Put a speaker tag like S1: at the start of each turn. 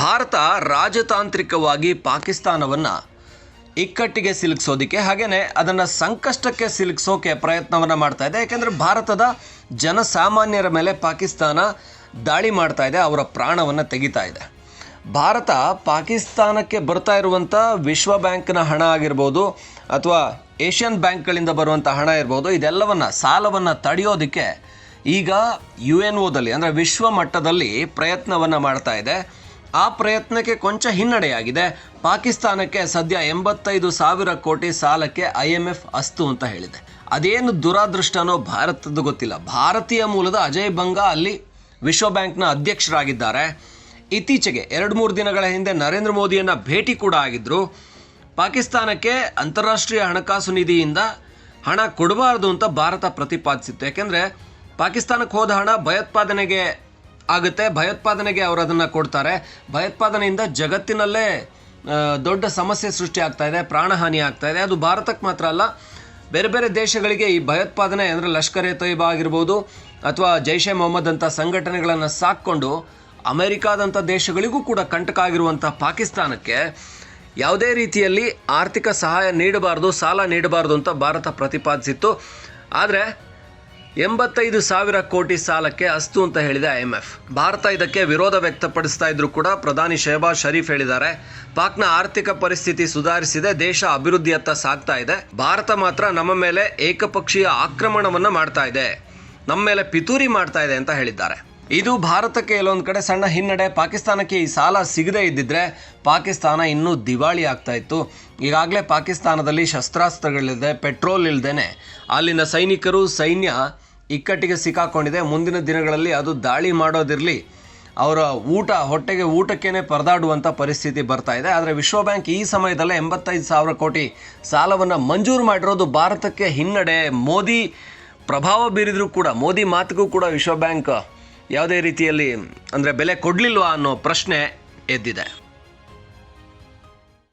S1: ಭಾರತ ರಾಜತಾಂತ್ರಿಕವಾಗಿ ಪಾಕಿಸ್ತಾನವನ್ನು ಇಕ್ಕಟ್ಟಿಗೆ ಸಿಲುಕಿಸೋದಕ್ಕೆ ಹಾಗೆಯೇ ಅದನ್ನು ಸಂಕಷ್ಟಕ್ಕೆ ಸಿಲುಕಿಸೋಕೆ ಪ್ರಯತ್ನವನ್ನು ಮಾಡ್ತಾ ಇದೆ. ಯಾಕೆಂದರೆ ಭಾರತದ ಜನಸಾಮಾನ್ಯರ ಮೇಲೆ ಪಾಕಿಸ್ತಾನ ದಾಳಿ ಮಾಡ್ತಾ ಇದೆ, ಅವರ ಪ್ರಾಣವನ್ನು ತೆಗಿತಾ ಇದೆ. ಭಾರತ ಪಾಕಿಸ್ತಾನಕ್ಕೆ ಬರ್ತಾ ಇರುವಂಥ ವಿಶ್ವ ಬ್ಯಾಂಕ್ನ ಹಣ ಆಗಿರ್ಬೋದು ಅಥವಾ ಏಷ್ಯನ್ ಬ್ಯಾಂಕ್ಗಳಿಂದ ಬರುವಂಥ ಹಣ ಇರ್ಬೋದು, ಇದೆಲ್ಲವನ್ನು ಸಾಲವನ್ನು ತಡೆಯೋದಕ್ಕೆ ಈಗ ಯು ಎನ್ ಒದಲ್ಲಿ ಅಂದರೆ ವಿಶ್ವ ಮಟ್ಟದಲ್ಲಿ ಪ್ರಯತ್ನವನ್ನು ಮಾಡ್ತಾ ಇದೆ. ಆ ಪ್ರಯತ್ನಕ್ಕೆ ಕೊಂಚ ಹಿನ್ನಡೆಯಾಗಿದೆ. ಪಾಕಿಸ್ತಾನಕ್ಕೆ ಸದ್ಯ ಎಂಬತ್ತೈದು ಸಾವಿರ ಕೋಟಿ ಸಾಲಕ್ಕೆ ಐ ಎಂ ಎಫ್ ಅಸ್ತು ಅಂತ ಹೇಳಿದೆ. ಅದೇನು ದುರಾದೃಷ್ಟನೋ ಭಾರತದ್ದು ಗೊತ್ತಿಲ್ಲ. ಭಾರತೀಯ ಮೂಲದ ಅಜಯ್ ಬಂಗಾ ಅಲ್ಲಿ ವಿಶ್ವ ಬ್ಯಾಂಕ್ನ ಅಧ್ಯಕ್ಷರಾಗಿದ್ದಾರೆ. ಇತ್ತೀಚೆಗೆ ಎರಡು ಮೂರು ದಿನಗಳ ಹಿಂದೆ ನರೇಂದ್ರ ಮೋದಿಯನ್ನು ಭೇಟಿ ಕೂಡ ಆಗಿದ್ದರು ಪಾಕಿಸ್ತಾನಕ್ಕೆ ಅಂತಾರಾಷ್ಟ್ರೀಯ ಹಣಕಾಸು ನಿಧಿಯಿಂದ ಹಣ ಕೊಡಬಾರ್ದು ಅಂತ ಭಾರತ ಪ್ರತಿಪಾದಿಸಿತ್ತು. ಯಾಕೆಂದರೆ ಪಾಕಿಸ್ತಾನಕ್ಕೆ ಹೋದ ಹಣ ಭಯೋತ್ಪಾದನೆಗೆ ಆಗುತ್ತೆ. ಭಯೋತ್ಪಾದನೆಗೆ ಅವರು ಅದನ್ನು ಕೊಡ್ತಾರೆ. ಭಯೋತ್ಪಾದನೆಯಿಂದ ಜಗತ್ತಿನಲ್ಲೇ ದೊಡ್ಡ ಸಮಸ್ಯೆ ಸೃಷ್ಟಿ ಆಗ್ತಾ ಇದೆ, ಪ್ರಾಣಹಾನಿ ಆಗ್ತಾ ಇದೆ. ಅದು ಭಾರತಕ್ಕೆ ಮಾತ್ರ ಅಲ್ಲ, ಬೇರೆ ಬೇರೆ ದೇಶಗಳಿಗೆ ಈ ಭಯೋತ್ಪಾದನೆ ಅಂದರೆ ಲಷ್ಕರ್ ಎ ತೊಯ್ಬಾ ಆಗಿರ್ಬೋದು, ಅಥವಾ ಜೈಷೆ ಮೊಹಮ್ಮದ್ ಅಂತ ಸಂಘಟನೆಗಳನ್ನು ಸಾಕ್ಕೊಂಡು ಅಮೆರಿಕಾದಂಥ ದೇಶಗಳಿಗೂ ಕೂಡ ಕಂಟಕ ಆಗಿರುವಂಥ ಪಾಕಿಸ್ತಾನಕ್ಕೆ ಯಾವುದೇ ರೀತಿಯಲ್ಲಿ ಆರ್ಥಿಕ ಸಹಾಯ ನೀಡಬಾರ್ದು, ಸಾಲ ನೀಡಬಾರ್ದು ಅಂತ ಭಾರತ ಪ್ರತಿಪಾದಿಸಿತ್ತು. ಆದರೆ ಎಂಬತ್ತೈದು ಸಾವಿರ ಕೋಟಿ ಸಾಲಕ್ಕೆ ಅಸ್ತು ಅಂತ ಹೇಳಿದೆ ಐ ಎಂ ಎಫ್ ಭಾರತ ಇದಕ್ಕೆ ವಿರೋಧ ವ್ಯಕ್ತಪಡಿಸ್ತಾ ಇದ್ರು ಕೂಡ ಪ್ರಧಾನಿ ಶಹಬಾಜ್ ಶರೀಫ್ ಹೇಳಿದ್ದಾರೆ. ಪಾಕ್ನ ಆರ್ಥಿಕ ಪರಿಸ್ಥಿತಿ ಸುಧಾರಿಸಿದೆ, ದೇಶ ಅಭಿವೃದ್ಧಿಯತ್ತ ಸಾಗ್ತಾ ಇದೆ. ಭಾರತ ಮಾತ್ರ ನಮ್ಮ ಮೇಲೆ ಏಕಪಕ್ಷೀಯ ಆಕ್ರಮಣವನ್ನು ಮಾಡ್ತಾ ಇದೆ. ನಮ್ಮ ಮೇಲೆ ಪಿತೂರಿ ಮಾಡ್ತಾ ಇದೆ ಅಂತ ಹೇಳಿದ್ದಾರೆ. ಇದು ಭಾರತಕ್ಕೆ ಎಲ್ಲೊಂದು ಕಡೆ ಸಣ್ಣ ಹಿನ್ನಡೆ. ಪಾಕಿಸ್ತಾನಕ್ಕೆ ಈ ಸಾಲ ಸಿಗದೇ ಇದ್ದಿದ್ರೆ ಪಾಕಿಸ್ತಾನ ಇನ್ನೂ ದಿವಾಳಿ ಆಗ್ತಾ ಇತ್ತು. ಈಗಾಗಲೇ ಪಾಕಿಸ್ತಾನದಲ್ಲಿ ಶಸ್ತ್ರಾಸ್ತ್ರಗಳಿಲ್ಲದೆ, ಪೆಟ್ರೋಲ್ ಇಲ್ಲದೇನೆ ಅಲ್ಲಿನ ಸೈನಿಕರು ಸೈನ್ಯ ಇಕ್ಕಟ್ಟಿಗೆ ಸಿಕ್ಕಾಕೊಂಡಿದೆ. ಮುಂದಿನ ದಿನಗಳಲ್ಲಿ ಅದು ದಾಳಿ ಮಾಡೋದಿರಲಿ. ಅವರ ಊಟ, ಹೊಟ್ಟೆಗೆ ಊಟಕ್ಕೇನೆ ಪರದಾಡುವಂಥ ಪರಿಸ್ಥಿತಿ ಬರ್ತಾ ಇದೆ. ಆದರೆ ವಿಶ್ವ ಬ್ಯಾಂಕ್ ಈ ಸಮಯದಲ್ಲೇ ಎಂಬತ್ತೈದು ಸಾವಿರ ಕೋಟಿ ಸಾಲವನ್ನು ಮಂಜೂರು ಮಾಡಿರೋದು ಭಾರತಕ್ಕೆ ಹಿನ್ನಡೆ. ಮೋದಿ ಪ್ರಭಾವ ಬೀರಿದರೂ ಕೂಡ, ಮೋದಿ ಮಾತಿಗೂ ಕೂಡ ವಿಶ್ವ ಬ್ಯಾಂಕ್ ಯಾವುದೇ ರೀತಿಯಲ್ಲಿ ಅಂದರೆ ಬೆಲೆ ಕೊಡಲಿಲ್ವಾ ಅನ್ನೋ ಪ್ರಶ್ನೆ ಎದ್ದಿದೆ.